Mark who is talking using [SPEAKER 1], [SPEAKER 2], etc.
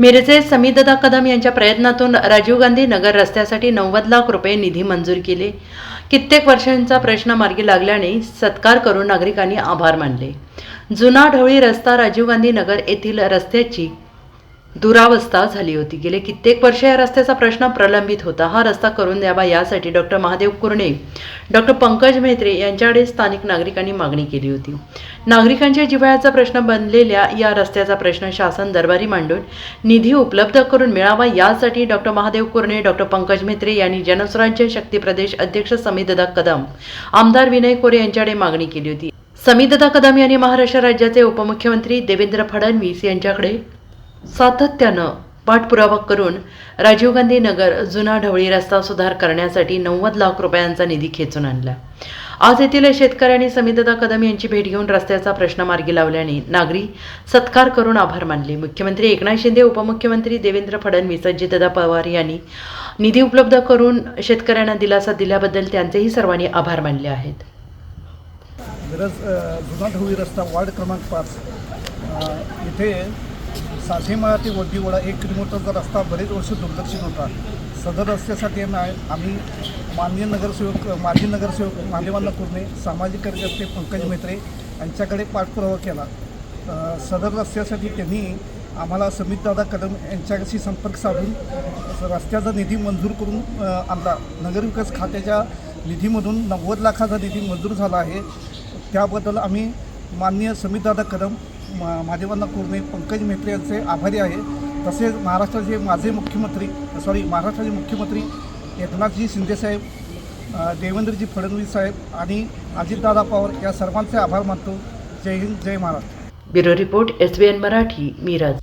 [SPEAKER 1] मिरजे समीददा कदम यांच्या प्रयत्नातून राजीव गांधी नगर रस्त्यासाठी नव्वद लाख रुपये निधी मंजूर केले. कित्येक वर्षांचा प्रश्न मार्गी लागल्याने सत्कार करून नागरिकांनी आभार मानले. जुना ढवळी रस्ता राजीव गांधी नगर येथील रस्त्याची दुरावस्था झाली होती. गेले कित्येक वर्ष या रस्त्याचा प्रश्न प्रलंबित होता. हा रस्ता करून द्यावा यासाठी डॉक्टर महादेव कुर्णे डॉक्टर पंकज म्हेत्रे यांच्याकडे स्थानिक नागरिकांनी मागणी केली होती. नागरिकांच्या जिव्हाळ्याचा प्रश्न बनलेल्या या रस्त्याचा प्रश्न शासन दरबारी मांडून निधी उपलब्ध करून मिळावा यासाठी डॉक्टर महादेव कुर्णे डॉक्टर पंकज म्हेत्रे यांनी जनस्वराज्य शक्ती प्रदेश अध्यक्ष समीददा कदम आमदार विनय कोरे यांच्याकडे मागणी केली होती. समीददा कदम यांनी महाराष्ट्र राज्याचे उपमुख्यमंत्री देवेंद्र फडणवीस यांच्याकडे सातत्यानं पाठपुरावा करून राजीव गांधी नगर जुना ढवळी रस्ता सुधार करण्यासाठी नव्वद लाख रुपयांचा निधी खेचून आणला. आज येथील शेतकऱ्यांनी समितदा कदम यांची भेट घेऊन रस्त्याचा प्रश्न मार्गी लावल्याने नागरी सत्कार करून आभार मानले. मुख्यमंत्री एकनाथ शिंदे उपमुख्यमंत्री देवेंद्र फडणवीस अजितदा पवार यांनी निधी उपलब्ध करून शेतकऱ्यांना दिलासा दिल्याबद्दल त्यांचेही सर्वांनी आभार मानले आहेत.
[SPEAKER 2] जुना ढवळी रस्ता वार्ड क्रमांक पाच इथे इथे साठेमाळा ते वड्डीवडा एक किलोमीटरचा रस्ता बरेच वर्ष दुर्लक्षित होता. सदर रस्त्यासाठी आम्ही आम्ही माननीय नगरसेवक माजी नगरसेवक महादेवांना कुर्णे सामाजिक कार्यकर्ते पंकज मेत्रे यांच्याकडे पाठपुरावा केला. सदर रस्त्यासाठी त्यांनी आम्हाला समितदादा कदम यांच्याशी संपर्क साधून रस्त्याचा निधी मंजूर करून आणला. नगरविकास खात्याच्या निधीमधून नव्वद लाखाचा निधी मंजूर झाला आहे. त्याबद्दल आम्ही माननीय समितदादा कदम मा महादेवांना कुर्णे पंकज मेत्रे यांचे आभारी आहे. तसेच महाराष्ट्राचे माझे मुख्यमंत्री सॉरी महाराष्ट्राचे मुख्यमंत्री एकनाथजी शिंदेसाहेब देवेंद्रजी फडणवीस साहेब आणि अजितदादा पवार या सर्वांचे आभार मानतो. जय हिंद जय Maharashtra.
[SPEAKER 1] Bureau report S Marathi Miraj.